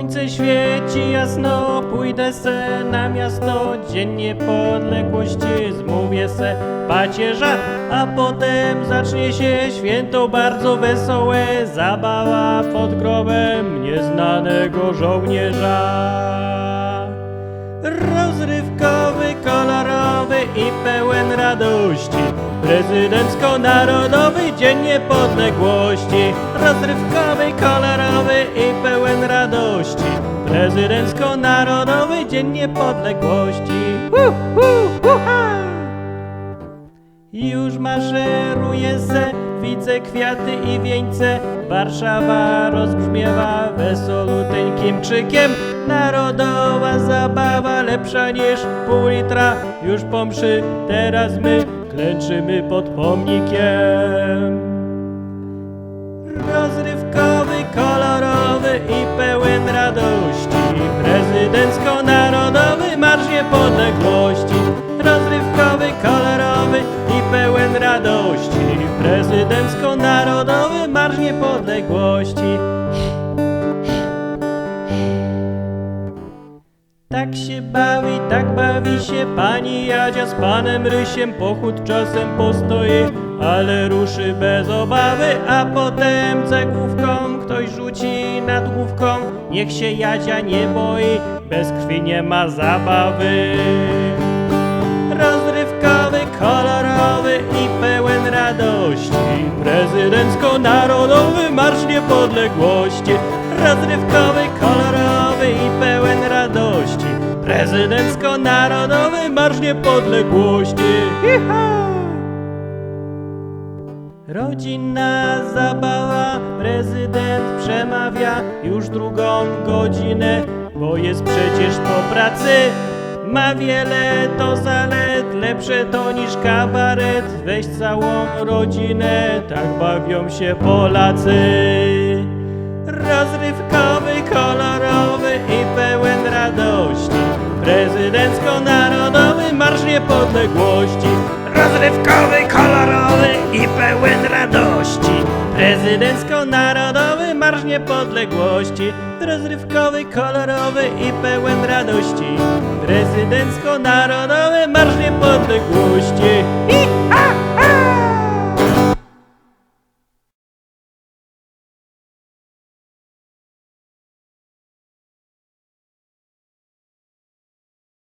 Słońce świeci jasno, pójdę se na miasto. Dzień niepodległości, zmówię se pacierza A potem zacznie się święto bardzo wesołe. Zabawa pod grobem nieznanego żołnierza. Rozrywkowy, kolorowy i pełen radości. Prezydencko-narodowy Dzień Niepodległości. Rozrywkowy, kolorowy i pełen radości Prezydencko-narodowy Dzień Niepodległości! Już maszeruje se, widzę kwiaty i wieńce. Warszawa rozbrzmiewa wesoluteńkim krzykiem. Narodowa zabawa lepsza niż pół litra. Już po mszy, teraz my klęczymy pod pomnikiem. Rozrywkowy, Niepodległości. Rozrywkowy, kolorowy i pełen radości. Prezydencko-narodowy Marsz Niepodległości. Tak się bawi, bawi się pani Jadzia z panem Rysiem Pochód czasem postoi, ale ruszy bez obawy A potem cegłówką ktoś rzuci nad główką. Niech się Jadzia nie boi, bez krwi nie ma zabawy. Rozrywkowy, kolorowy i pełen radości. Prezydencko-narodowy Marsz Niepodległości. Rozrywkowy, kolorowy i pełen Prezydencko-narodowy Marsz Niepodległości Iha! Rodzinna zabawa, prezydent przemawia już drugą godzinę, bo jest przecież po pracy. Ma wiele to zalet, lepsze to niż kabaret. Weź całą rodzinę, tak bawią się Polacy. Rozrywkowy, radości. Prezydencko-narodowy Marsz Niepodległości. Rozrywkowy, kolorowy i pełen radości. Prezydencko-narodowy Marsz Niepodległości. Rozrywkowy, kolorowy i pełen radości. Prezydencko-narodowy Marsz Niepodległości.